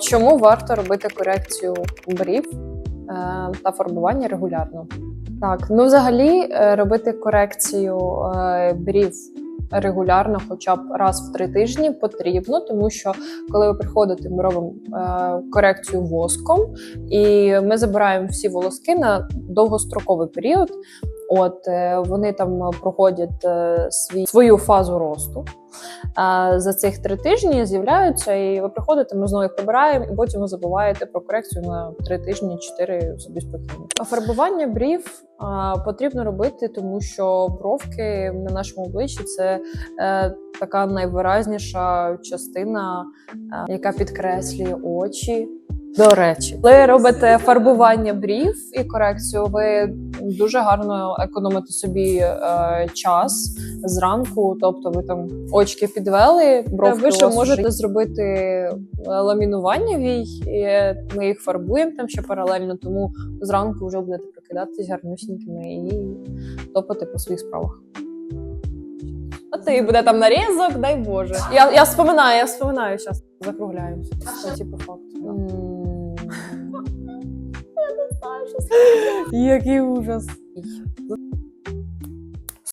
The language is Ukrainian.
Чому варто робити корекцію брів е, та фарбування регулярно? Так, ну взагалі е, робити корекцію е, брів регулярно, хоча б раз в три тижні, потрібно, тому що коли ви приходите, ми робимо корекцію воском, і ми забираємо всі волоски на довгостроковий період. От е, вони там проходять е, свій, свою фазу росту. За цих три тижні з'являються, і ви приходите, ми знову їх прибираємо, і потім ви забуваєте про корекцію на три тижні, чотири собі спокійно. Фарбування брів потрібно робити, тому що бровки на нашому обличчі це е, така найвиразніша частина, яка підкреслює очі. До речі, коли робите фарбування брів і корекцію, ви дуже гарно економите собі е, час зранку. Тобто, ви там очки підвели, бровки ви ще можете зробити е, ламінування вій. і Ми їх фарбуємо там ще паралельно, тому зранку вже будете прокидатися гарнюсінькими і топати по своїх справах. А ти буде там нарізок, дай Боже. Я, я вспоминаю, я вспоминаю зараз. Закругляємося. Це по факту. да щось. Який ужас.